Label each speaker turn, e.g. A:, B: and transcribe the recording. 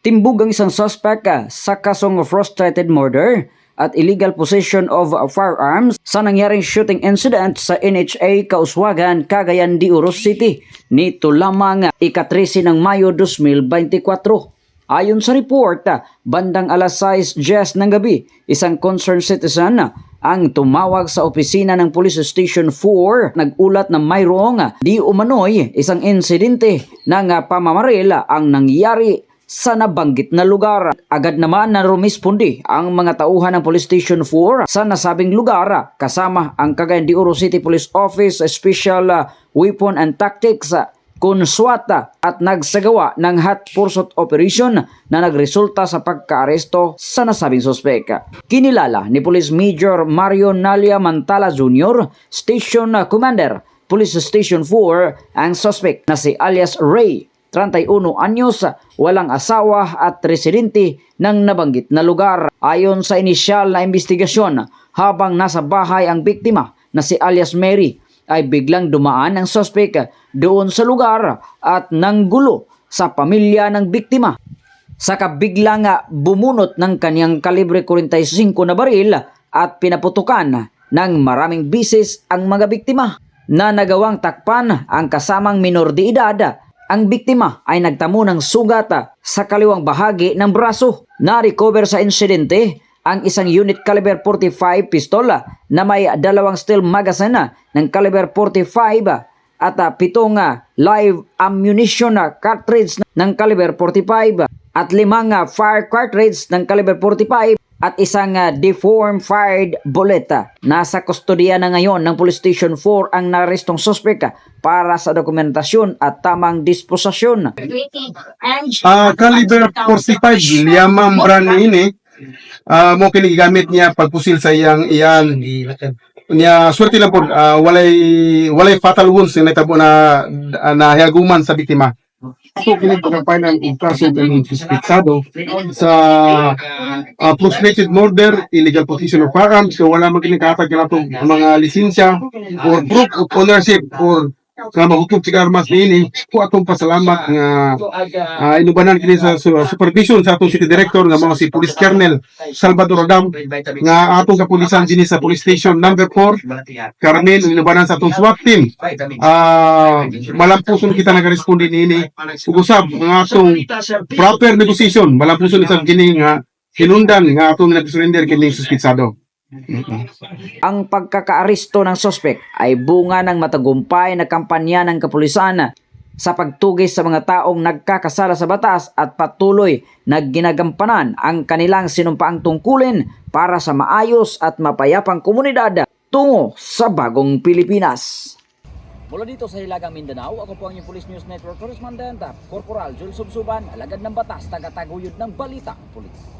A: Timbog ang isang suspect ah, sa kasong frustrated murder at illegal possession of firearms sa nangyaring shooting incident sa NHA Kauswagan, Cagayan de Oro City nito lamang ika-13 ng Mayo 2024. Ayon sa report, ah, bandang alas 6.10 ng gabi, isang concerned citizen ah, ang tumawag sa opisina ng Police Station 4 nag-ulat na mayroong ah, di umano'y isang insidente ng ah, pamamaril ah, ang nangyari sa nabanggit na lugar. Agad naman na rumispondi ang mga tauhan ng Police Station 4 sa nasabing lugar kasama ang Cagayan de Oro City Police Office Special Weapon and Tactics konswata at nagsagawa ng hot pursuit operation na nagresulta sa pagkaaresto sa nasabing sospek. Kinilala ni Police Major Mario Nalia Mantala Jr., Station Commander, Police Station 4, ang sospek na si alias Ray 31 anyos, walang asawa at residente ng nabanggit na lugar. Ayon sa inisyal na investigasyon, habang nasa bahay ang biktima na si alias Mary, ay biglang dumaan ang sospek doon sa lugar at nanggulo sa pamilya ng biktima. Saka biglang bumunot ng kanyang kalibre 45 na baril at pinaputukan ng maraming bisis ang mga biktima na nagawang takpan ang kasamang minor de edad ang biktima ay nagtamo ng sugat sa kaliwang bahagi ng braso. Na-recover sa insidente ang isang unit caliber 45 pistola na may dalawang steel magazine ng caliber 45 at ah, pitong ah, live ammunition na cartridge ng caliber 45 at limang ah, fire cartridge ng caliber 45 at isang ah, deformed fired bullet. Nasa kustodiya na ngayon ng Police Station 4 ang narestong suspek ah, para sa dokumentasyon at tamang disposasyon.
B: Ah, caliber 45 liyamang brand ini ah mo kini gigamit niya pagpusil sa iyang iyan niya swerte lang po ah, walay walay fatal wounds na natabo na na hiaguman sa biktima Kini pagkapain ng kaso ng suspetsado sa uh, frustrated murder, illegal possession of firearms, so wala man kinikatag na itong mga lisensya or proof of ownership or nga mahutog sa armas niini ko atong pasalamat nga uh, inubanan kini sa su- supervision sa atong city director nga mga si Police Colonel Salvador Adam nga atong kapulisan dinhi sa police station number 4 Carmen inubanan sa atong SWAT team. Ah malampuson kita nagaresponde niini ug usab nga atong proper negotiation. Malampuson isang kini nga hinundan nga atong nagsurrender kini suspitsado
A: Ang pagkakaaresto ng sospek ay bunga ng matagumpay na kampanya ng kapulisan sa pagtugis sa mga taong nagkakasala sa batas at patuloy na ginagampanan ang kanilang sinumpaang tungkulin para sa maayos at mapayapang komunidad tungo sa bagong Pilipinas. Mula dito sa Hilagang Mindanao, ako po ang inyong Police News Network Correspondent, Corporal Jules Subsuban, alagad ng batas, tagataguyod ng balita, Police.